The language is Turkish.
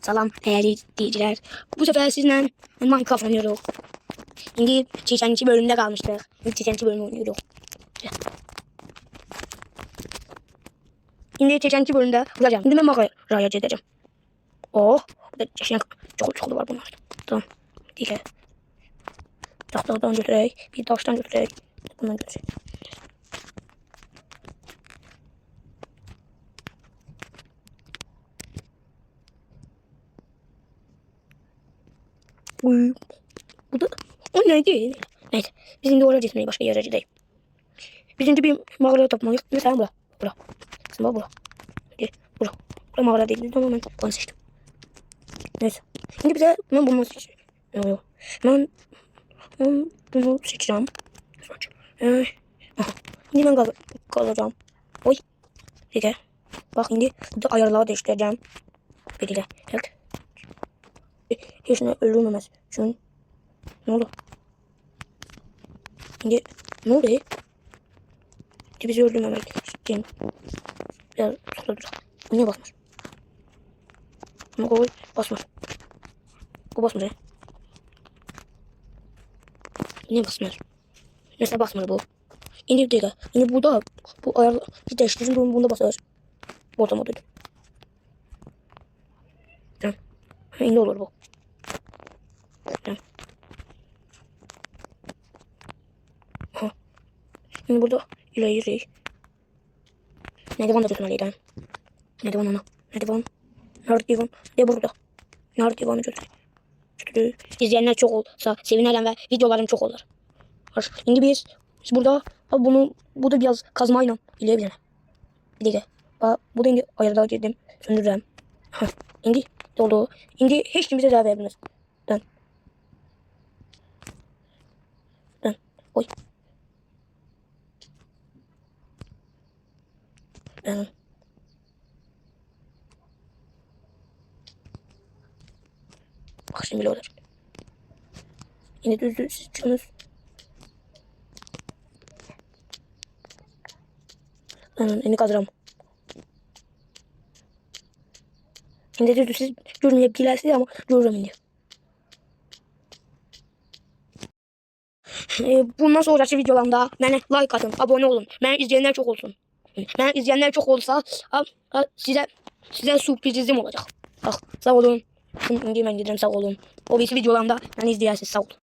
Salam değerli izleyiciler. Bu sefer sizinle Minecraft oynuyoruz. Şimdi geçenki bölümde kalmıştık. Şimdi geçenki bölümü oynuyoruz. Şimdi geçenki bölümde vuracağım. Şimdi ben mağaraya edeceğim. Oh. Burada yaşayan çok çok var bunlar. Tamam. Diye. Tahtadan götürerek. Bir taştan götürerek. Bundan götürerek. Uy. Bu da o neydi? Neyse. Biz şimdi oraya gitmeyi başka yere gidelim. Biz şimdi bir mağara tapmalıyız. Mesela bura. Bura. Mesela bura. Değil. Bura. Bura mağara değil. Ama ben seçtim. Neyse. Şimdi bize ben bunu seçeceğim. Yok yok. Ben, bunu seçeceğim. Seç. Ee. Şimdi ben kal kalacağım. Oy. Peki. Bak şimdi burada ayarları değiştireceğim. Biriyle. Evet. Hiç ne öldürmemez. Şunun. Ne oldu? Şimdi ne oldu? Şimdi bizi öldürmemek için. Biraz sonra dur. Bu niye basmış? Ama koy basmış. Bu basmış ya. Niye basmıyor? Neyse basmıyor bu. Şimdi bir dakika. Şimdi burada bu ayar bir değiştirin bunu bunda basar. Orta modu. Tamam. Şimdi olur bu. Aha. Şimdi burada ileri bana tutmalıydı? Nerede bana ana? Nerede bana? Nerede divan? Ne burada? Nerede divanı götür? Götür. İzleyenler çok olsa sevinirim ve videolarım çok olur. Şimdi biz, biz burada ha bunu bu da biraz kazmayla ileyebilirim. Bir dakika. Ha, bu da şimdi ayarda girdim. Söndürürüm. Ha, şimdi doldu. Şimdi hiç kimse daha vermez. Oy. Dön. Bak şimdi bile olur. Yine düz düz çıkıyorsunuz. Aynen eni kazıram. Şimdi düz düz siz görmeyebilirsiniz ama görürüm şimdi. Ee, bundan sonraki videolarımda bana like atın, abone olun. Beni izleyenler çok olsun. Beni izleyenler çok olsa a, a, size size sürprizim olacak. Bak sağ olun. Şimdi ben gidelim sağ olun. O birisi videolarımda beni izleyersiniz sağ olun.